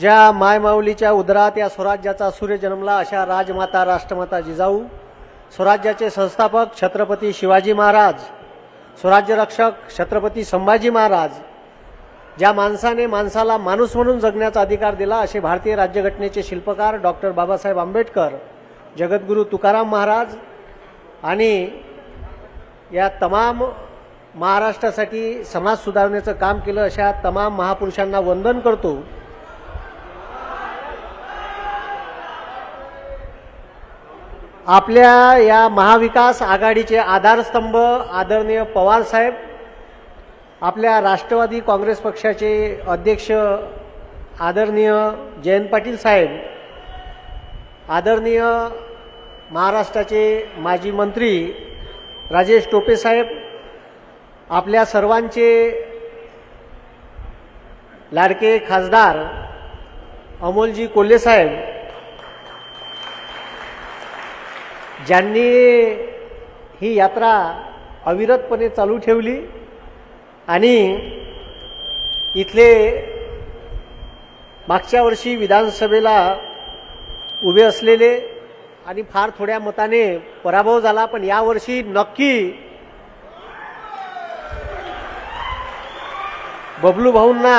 ज्या मायमाऊलीच्या उदरात या स्वराज्याचा सूर्य जन्मला अशा राजमाता राष्ट्रमाता जिजाऊ स्वराज्याचे संस्थापक छत्रपती शिवाजी महाराज स्वराज्यरक्षक छत्रपती संभाजी महाराज ज्या माणसाने माणसाला माणूस म्हणून जगण्याचा अधिकार दिला असे भारतीय राज्यघटनेचे शिल्पकार डॉक्टर बाबासाहेब आंबेडकर जगद्गुरू तुकाराम महाराज आणि या तमाम महाराष्ट्रासाठी समाज सुधारण्याचं काम केलं अशा तमाम महापुरुषांना वंदन करतो. आपल्या या महाविकास आघाडीचे आधारस्तंभ आदरणीय पवार साहेब आपल्या राष्ट्रवादी काँग्रेस पक्षाचे अध्यक्ष आदरणीय जयंत पाटील साहेब आदरणीय महाराष्ट्राचे माजी मंत्री राजेश टोपे साहेब आपल्या सर्वांचे लाडके खासदार अमोलजी कोल्हे साहेब ज्यांनी ही यात्रा अविरतपणे चालू ठेवली आणि इथले मागच्या वर्षी विधानसभेला उभे असलेले आणि फार थोड्या मताने पराभव झाला पण यावर्षी नक्की बबलू भाऊंना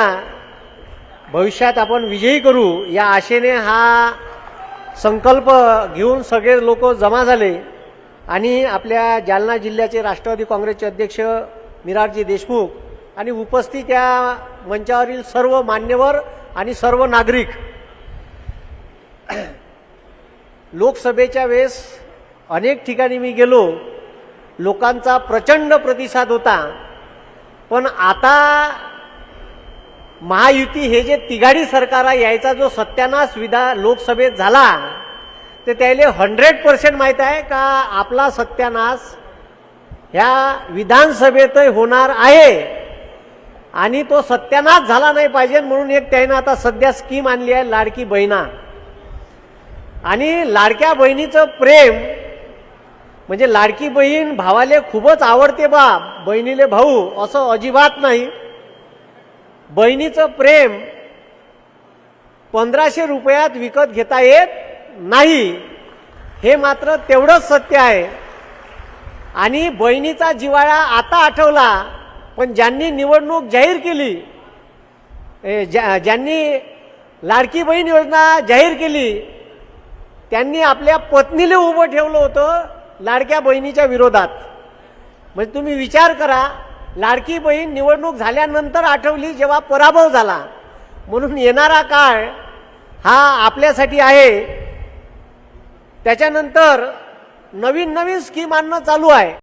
भविष्यात आपण विजयी करू या आशेने हा संकल्प घेऊन सगळे लोक जमा झाले आणि आपल्या जालना जिल्ह्याचे राष्ट्रवादी काँग्रेसचे अध्यक्ष मिरारजी देशमुख आणि उपस्थित या मंचावरील सर्व मान्यवर आणि सर्व नागरिक. लोकसभेच्या वेळेस अनेक ठिकाणी मी गेलो. लोकांचा प्रचंड प्रतिसाद होता. पण आता महायुती हे जे तिघाडी सरकार आहे यायचा जो सत्यानाश विधा लोकसभेत झाला ते त्याला हंड्रेड पर्सेंट माहीत आहे का आपला सत्यानाश ह्या विधानसभेतही होणार आहे. आणि तो सत्यानाश झाला नाही पाहिजे म्हणून एक त्यानं आता सध्या स्कीम आणली आहे लाडकी बहिणा. आणि लाडक्या बहिणीचं प्रेम म्हणजे लाडकी बहीण भावाले खूपच आवडते बा बहिणीले भाऊ असं अजिबात नाही. बहिणीचं प्रेम पंधराशे रुपयात विकत घेता येत नाही. हे मात्र तेवढंच सत्य आहे. आणि बहिणीचा जिवाळा आता आठवला पण ज्यांनी निवडणूक जाहीर केली ए, ज्या- ज्यांनी लाडकी बहीण योजना जाहीर केली त्यांनी आपल्या पत्नीला उभं ठेवलं होतं लाडक्या बहिणीच्या विरोधात. म्हणजे तुम्ही विचार करा लाडकी बहीण निवडणूक झाल्यानंतर आठवली जेव्हा पराभव झाला. म्हणून येणारा काळ हा आपल्यासाठी आहे. त्याच्यानंतर नवीन नवीन स्कीम आणणं चालू आहे.